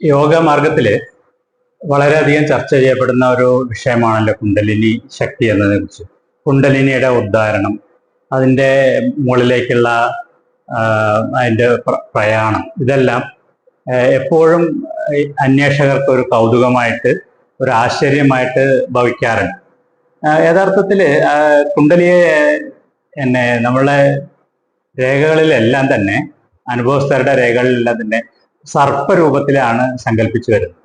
യോഗ മാർഗത്തിൽ വളരെയധികം ചർച്ച ചെയ്യപ്പെടുന്ന ഒരു വിഷയമാണല്ലോ കുണ്ടലിനി ശക്തി എന്നതിനെ കുറിച്ച്. കുണ്ടലിനിയുടെ ഉദ്ധാരണം അതിന്റെ മുകളിലേക്കുള്ള അതിന്റെ പ്രയാണം ഇതെല്ലാം എപ്പോഴും അന്വേഷകർക്ക് ഒരു കൗതുകമായിട്ട് ഒരു ആശ്ചര്യമായിട്ട് ഭവിക്കാറുണ്ട്. യഥാർത്ഥത്തിൽ കുണ്ടലിയെ എന്നെ നമ്മളെ രേഖകളിലെല്ലാം തന്നെ അനുഭവസ്ഥരുടെ രേഖകളിലെല്ലാം തന്നെ സർപ്പരൂപത്തിലാണ് സങ്കല്പിച്ചു വരുന്നത്.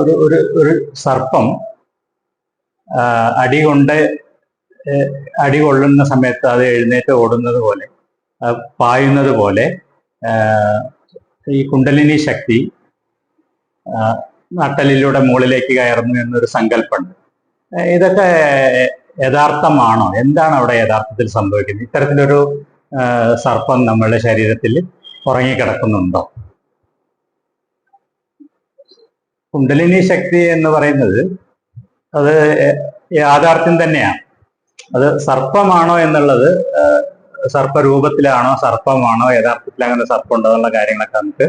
ഒരു ഒരു ഒരു സർപ്പം അടികൊണ്ട് അടി കൊള്ളുന്ന സമയത്ത് അത് എഴുന്നേറ്റ് ഓടുന്നത് പോലെ പായുന്നത് പോലെ ഈ കുണ്ടലിനി ശക്തി നട്ടലിലൂടെ മുകളിലേക്ക് കയറുന്നു എന്നൊരു സങ്കല്പമുണ്ട്. ഇതൊക്കെ യഥാർത്ഥമാണോ? എന്താണ് അവിടെ യഥാർത്ഥത്തിൽ സംഭവിക്കുന്നത്? ഇത്തരത്തിലൊരു സർപ്പം നമ്മളുടെ ശരീരത്തിൽ ഉറങ്ങിക്കിടക്കുന്നുണ്ടോ? കുണ്ടലിനി ശക്തി എന്ന് പറയുന്നത് അത് യാഥാർത്ഥ്യം തന്നെയാണ്. അത് സർപ്പമാണോ എന്നുള്ളത് സർപ്പരൂപത്തിലാണോ സർപ്പമാണോ യഥാർത്ഥത്തിൽ അങ്ങനെ സർപ്പം ഉണ്ടോ എന്നുള്ള കാര്യങ്ങളൊക്കെ നമുക്ക്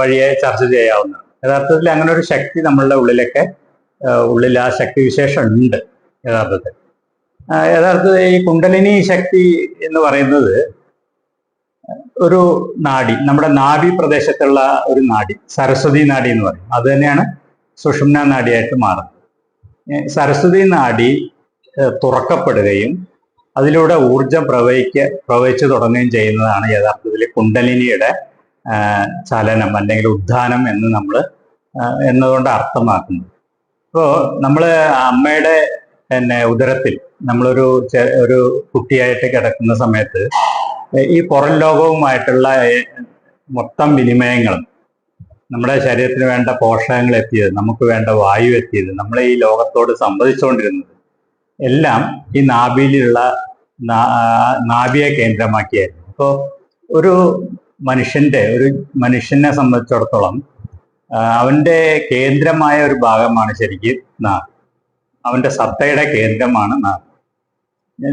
വഴിയെ ചർച്ച ചെയ്യാവുന്നതാണ്. യഥാർത്ഥത്തിൽ അങ്ങനെ ഒരു ശക്തി നമ്മളുടെ ഉള്ളിലൊക്കെ ഉള്ളിൽ ആ ശക്തി വിശേഷം ഉണ്ട് യഥാർത്ഥത്തിൽ. യഥാർത്ഥത്തിൽ ഈ കുണ്ടലിനി ശക്തി എന്ന് പറയുന്നത് ഒരു നാഡി നമ്മുടെ നാഭി പ്രദേശത്തുള്ള ഒരു നാഡി സരസ്വതി നാഡി എന്ന് പറയും. അത് തന്നെയാണ് സുഷുമ്ന നാഡിയായിട്ട് മാറുന്നത്. സരസ്വതി നാഡി തുറക്കപ്പെടുകയും അതിലൂടെ ഊർജം പ്രവഹിക്ക പ്രവഹിച്ചു തുടങ്ങുകയും ചെയ്യുന്നതാണ് യഥാർത്ഥത്തിൽ കുണ്ടലിനിയുടെ ചലനം അല്ലെങ്കിൽ ഉദ്ധാനം എന്ന് നമ്മൾ എന്നതുകൊണ്ട് അർത്ഥമാക്കുന്നത്. ഇപ്പോൾ നമ്മൾ അമ്മയുടെ പിന്നെ ഉദരത്തിൽ നമ്മളൊരു ഒരു കുട്ടിയായിട്ട് കിടക്കുന്ന സമയത്ത് ഈ പുറം ലോകവുമായിട്ടുള്ള മൊത്തം വിനിമയങ്ങളും നമ്മുടെ ശരീരത്തിന് വേണ്ട പോഷകങ്ങൾ എത്തിയത് നമുക്ക് വേണ്ട വായു എത്തിയത് നമ്മളെ ഈ ലോകത്തോട് സംവദിച്ചുകൊണ്ടിരുന്നത് എല്ലാം ഈ നാഭിയിലുള്ള നാഭിയെ കേന്ദ്രമാക്കിയായിരുന്നു. അപ്പോൾ ഒരു മനുഷ്യന്റെ ഒരു മനുഷ്യനെ സംബന്ധിച്ചിടത്തോളം അവന്റെ കേന്ദ്രമായ ഒരു ഭാഗമാണ് ശരിക്കും നാ അവന്റെ സത്തയുടെ കേന്ദ്രമാണ് നാ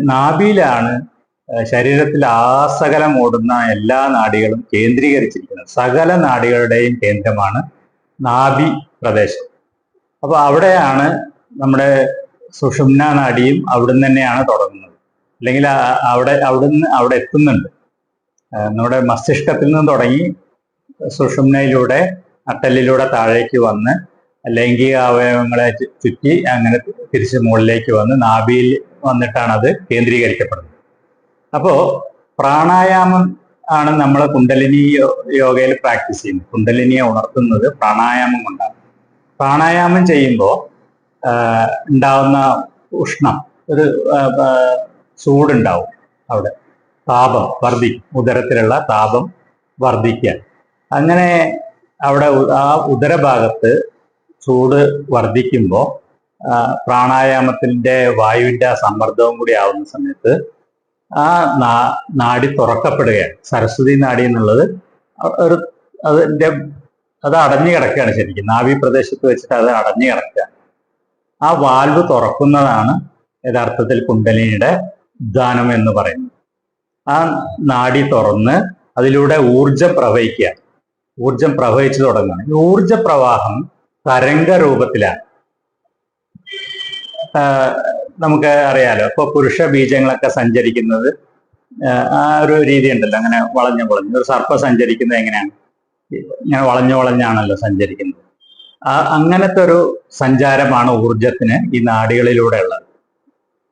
നാഭിയിലാണ് ശരീരത്തിൽ ആസകലം ഓടുന്ന എല്ലാ നാടികളും കേന്ദ്രീകരിച്ചിരിക്കുന്നത്. സകല നാടികളുടെയും കേന്ദ്രമാണ് നാഭി പ്രദേശം. അപ്പൊ അവിടെയാണ് നമ്മുടെ സുഷുമ്ന നാടിയും അവിടുന്ന് തന്നെയാണ് തുടങ്ങുന്നത്. അല്ലെങ്കിൽ അവിടെ അവിടുന്ന് അവിടെ എത്തുന്നുണ്ട്. നമ്മുടെ മസ്തിഷ്കത്തിൽ നിന്ന് തുടങ്ങി സുഷുമ്നയിലൂടെ അട്ടലിലൂടെ താഴേക്ക് വന്ന് ലൈംഗിക അവയവങ്ങളെ ചുറ്റി അങ്ങനെ തിരിച്ച് മുകളിലേക്ക് വന്ന് നാഭിയിൽ വന്നിട്ടാണ് അത് കേന്ദ്രീകരിക്കപ്പെടുന്നത്. അപ്പോ പ്രാണായാമം ആണ് നമ്മൾ കുണ്ടലിനി യോഗയിൽ പ്രാക്ടീസ് ചെയ്യുന്നത്. കുണ്ടലിനിയെ ഉണർത്തുന്നത് പ്രാണായാമം കൊണ്ടാണ്. പ്രാണായാമം ചെയ്യുമ്പോൾ ഉണ്ടാവുന്ന ഉഷ്ണം ഒരു ചൂടുണ്ടാവും അവിടെ. താപം വർദ്ധിക്കും ഉദരത്തിലുള്ള താപം വർദ്ധിക്കുക അങ്ങനെ അവിടെ ആ ഉദരഭാഗത്ത് ചൂട് വർദ്ധിക്കുമ്പോൾ പ്രാണായാമത്തിന്റെ വായുവിന്റെ സമ്മർദ്ദവും കൂടി ആവുന്ന സമയത്ത് ആ നാ- നാടി തുറക്കപ്പെടുകയാണ്. സരസ്വതി നാടി എന്നുള്ളത് ഒരു അതിന്റെ അത് അടഞ്ഞു കിടക്കുകയാണ് ശരിക്കും. നാവി പ്രദേശത്ത് വെച്ചിട്ട് അത് അടഞ്ഞു കിടക്കുകയാണ്. ആ വാൽവ് തുറക്കുന്നതാണ് യഥാർത്ഥത്തിൽ കുണ്ടലിനിയുടെ ദാനം എന്ന് പറയുന്നത്. ആ നാടി തുറന്ന് അതിലൂടെ ഊർജം പ്രവഹിക്കുക ഊർജം പ്രവഹിച്ചു തുടങ്ങുകയാണ്. ഈ ഊർജ പ്രവാഹം തരംഗ രൂപത്തിലാണ് നമുക്ക് അറിയാലോ. ഇപ്പൊ പുരുഷ ബീജങ്ങളൊക്കെ സഞ്ചരിക്കുന്നത് ആ ഒരു രീതി ഉണ്ടല്ലോ അങ്ങനെ വളഞ്ഞു വളഞ്ഞു. ഒരു സർപ്പ സഞ്ചരിക്കുന്നത് എങ്ങനെയാണ്? ഇങ്ങനെ വളഞ്ഞു വളഞ്ഞാണല്ലോ സഞ്ചരിക്കുന്നത്. ആ അങ്ങനത്തെ ഒരു സഞ്ചാരമാണ് ഊർജത്തിന് ഈ നാഡികളിലൂടെ ഉള്ളത്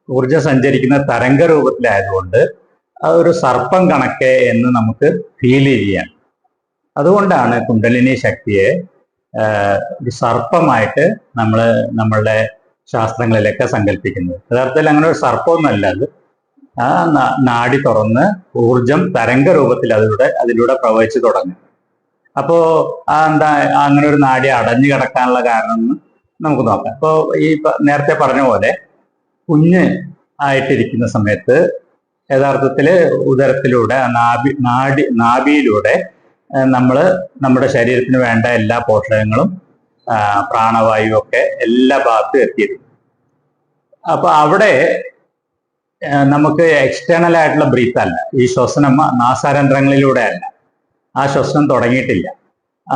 ഊർജം സഞ്ചരിക്കുന്ന തരംഗ രൂപത്തിലായതുകൊണ്ട് ആ ഒരു സർപ്പം കണക്കെ എന്ന് നമുക്ക് ഫീൽ ചെയ്യാം. അതുകൊണ്ടാണ് കുണ്ടലിനി ശക്തിയെ ഒരു സർപ്പമായിട്ട് നമ്മൾ നമ്മളുടെ ശാസ്ത്രങ്ങളിലൊക്കെ സങ്കല്പിക്കുന്നത്. യഥാർത്ഥത്തിൽ അങ്ങനെ ഒരു സർപ്പമൊന്നുമല്ല അത്. ആ നാടി തുറന്ന് ഊർജം തരംഗ രൂപത്തിൽ അതിലൂടെ അതിലൂടെ പ്രവഹിച്ചു തുടങ്ങും. അപ്പോ ആ എന്താ അങ്ങനെ ഒരു നാടി അടഞ്ഞു കിടക്കാനുള്ള കാരണം നമുക്ക് നോക്കാം. അപ്പോ ഈ നേരത്തെ പറഞ്ഞ പോലെ കുഞ്ഞ് ആയിട്ടിരിക്കുന്ന സമയത്ത് യഥാർത്ഥത്തിൽ ഉദരത്തിലൂടെ നാഭി നാടി നാഭിയിലൂടെ നമ്മൾ നമ്മുടെ ശരീരത്തിന് വേണ്ട എല്ലാ പോഷകങ്ങളും പ്രാണവായു ഒക്കെ എല്ലാ ഭാഗത്തും എത്തിയിരുന്നു അപ്പൊ അവിടെ നമുക്ക് എക്സ്റ്റേണൽ ആയിട്ടുള്ള ബ്രീത്ത് അല്ല. ഈ ശ്വസനം നാസാരന്ധ്രങ്ങളിലൂടെ അല്ല. ആ ശ്വസനം തുടങ്ങിയിട്ടില്ല.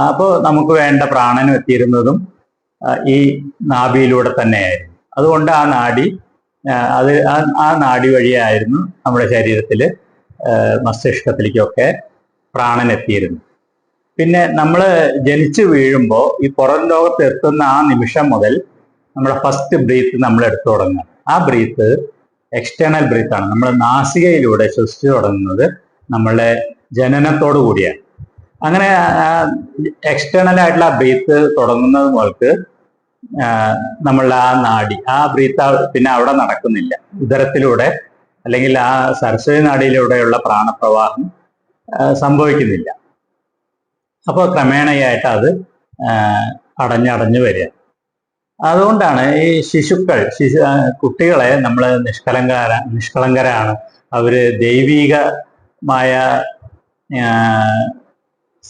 അപ്പോൾ നമുക്ക് വേണ്ട പ്രാണനും എത്തിയിരുന്നതും ഈ നാഭിയിലൂടെ തന്നെയായിരുന്നു. അതുകൊണ്ട് ആ നാഡി അത് ആ- നാഡി വഴിയായിരുന്നു നമ്മുടെ ശരീരത്തിൽ മസ്തിഷ്കത്തിലേക്കൊക്കെ പ്രാണൻ എത്തിയിരുന്നു പിന്നെ നമ്മൾ ജനിച്ചു വീഴുമ്പോൾ ഈ പുറം ലോകത്ത് എത്തുന്ന ആ നിമിഷം മുതൽ നമ്മുടെ ഫസ്റ്റ് ബ്രീത്ത് നമ്മൾ എടുത്തു തുടങ്ങുക. ആ ബ്രീത്ത് എക്സ്റ്റേണൽ ബ്രീത്ത് ആണ്. നമ്മൾ നാസികയിലൂടെ ശ്വസിച്ചു തുടങ്ങുന്നത് നമ്മളുടെ ജനനത്തോടു കൂടിയാണ്. അങ്ങനെ എക്സ്റ്റേണൽ ആയിട്ടുള്ള ആ ബ്രീത്ത് തുടങ്ങുന്നത് മുതൽക്ക് നമ്മളുടെ ആ നാടി ആ ബ്രീത്ത് പിന്നെ അവിടെ നടക്കുന്നില്ല. ഉദരത്തിലൂടെ അല്ലെങ്കിൽ ആ സരസ്വതി നാടിയിലൂടെയുള്ള പ്രാണപ്രവാഹം സംഭവിക്കുന്നില്ല. അപ്പോൾ ക്രമേണയായിട്ട് അത് അടഞ്ഞടഞ്ഞു വരിക. അതുകൊണ്ടാണ് ഈ ശിശുക്കൾ ശിശു കുട്ടികളെ നമ്മൾ നിഷ്കളങ്കര നിഷ്കളങ്കരാണ്. അവർ ദൈവീകമായ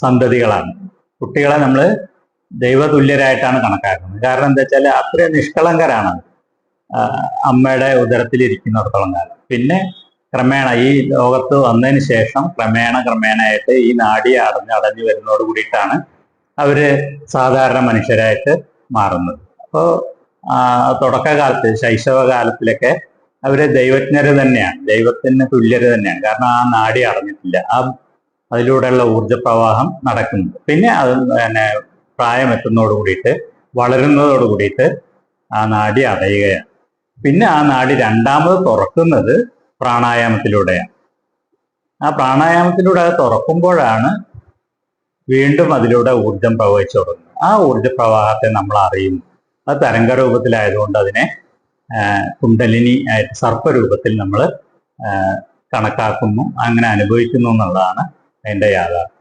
സന്തതികളാണ്. കുട്ടികളെ നമ്മൾ ദൈവതുല്യരായിട്ടാണ് കണക്കാക്കുന്നത്. കാരണം എന്താ വെച്ചാൽ അത്രയും നിഷ്കളങ്കരാണ്. അമ്മയുടെ ഉദരത്തിലിരിക്കുന്നിടത്തോളം കാലം. പിന്നെ ക്രമേണ ഈ ലോകത്ത് വന്നതിന് ശേഷം ക്രമേണ ക്രമേണയായിട്ട് ഈ നാടി അടഞ്ഞ് അടഞ്ഞു വരുന്നതോട് കൂടിയിട്ടാണ് അവർ സാധാരണ മനുഷ്യരായിട്ട് മാറുന്നത്. അപ്പോൾ തുടക്കകാലത്ത് ശൈശവകാലത്തിലൊക്കെ അവർ ദൈവജ്ഞര് തന്നെയാണ്. ദൈവത്തിന് തുല്യര് തന്നെയാണ്. കാരണം ആ നാടി അടഞ്ഞിട്ടില്ല. ആ അതിലൂടെയുള്ള ഊർജ പ്രവാഹം നടക്കുന്നത് പിന്നെ അത് പിന്നെ പ്രായം എത്തുന്നതോട് കൂടിയിട്ട് വളരുന്നതോട് കൂടിയിട്ട് ആ നാടി അടയുകയാണ്. പിന്നെ ആ നാടി രണ്ടാമത് തുറക്കുന്നത് പ്രാണായാമത്തിലൂടെയാണ്. ആ പ്രാണായാമത്തിലൂടെ അത് തുറക്കുമ്പോഴാണ് വീണ്ടും അതിലൂടെ ഊർജം പ്രവഹിച്ചു തുടങ്ങുന്നത് ആ ഊർജ പ്രവാഹത്തെ നമ്മൾ അറിയും അത് തരംഗരൂപത്തിലായതുകൊണ്ട് അതിനെ ആ, കുണ്ടലിനി ആയിട്ട് സർപ്പരൂപത്തിൽ നമ്മൾ കണക്കാക്കുന്നു അങ്ങനെ അനുഭവിക്കുന്നു എന്നുള്ളതാണ് അതിന്റെ യാഥാർത്ഥ്യം.